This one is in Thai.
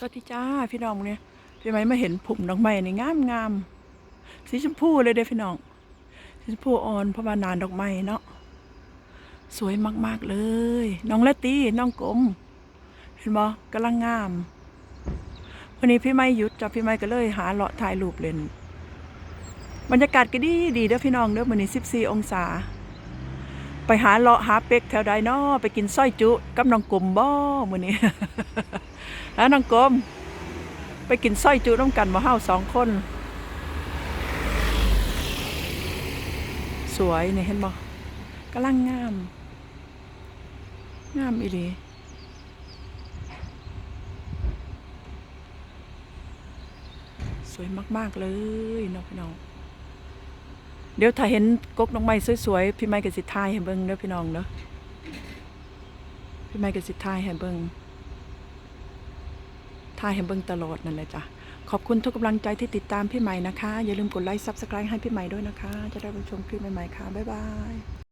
สวัสดีจ้าพี่น้องเนี่ยพี่ไหมมาเห็นผุ่มดอกไม้นี่งามงามสีชมพูเลยเด้อพี่น้องสีชมพูอ่อนเพราะว่านานดอกไม้เนาะสวยมากๆเลย น้องละตีน้องกลม เห็นบ่กำลังงาม วันนี้พี่ไม่หยุดจ้ะพี่ไม่ก็เลยหาเลาะถ่ายรูปเล่นบรรยากาศก็ดีดีเด้อพี่น้องเด้อมื้อนี้14องศา ไปหาเลาะหาเป็กแถวใดน้อไปกินสร้อยจุกับน้องกลมบ่มื้อนี้ แล้วน้องกลมไปกินสร้อยจุน้ำกันมาเฮาสองคน สวยนี่เห็นบ่กำลังงาม งามอีหลีสวยมาก ๆ เลยน้องพี่น้อง เดี๋ยวถ้าเห็นกกน้องไม้สวย ๆ พี่ไม้ก็สิทายให้เบิ่งเด้อพี่น้องเด้อพี่ไม้ก็สิทายให้เบิ่ง ถ่ายให้เบิ่งตลอดนั่นแหละจ้ะ ขอบคุณทุกกำลังใจที่ติดตามพี่ใหม่นะคะ อย่าลืมกดไลค์ซับสไครต์ให้พี่ใหม่ด้วยนะคะ จะได้ไปชมคลิปใหม่ๆค่ะ บ๊ายบาย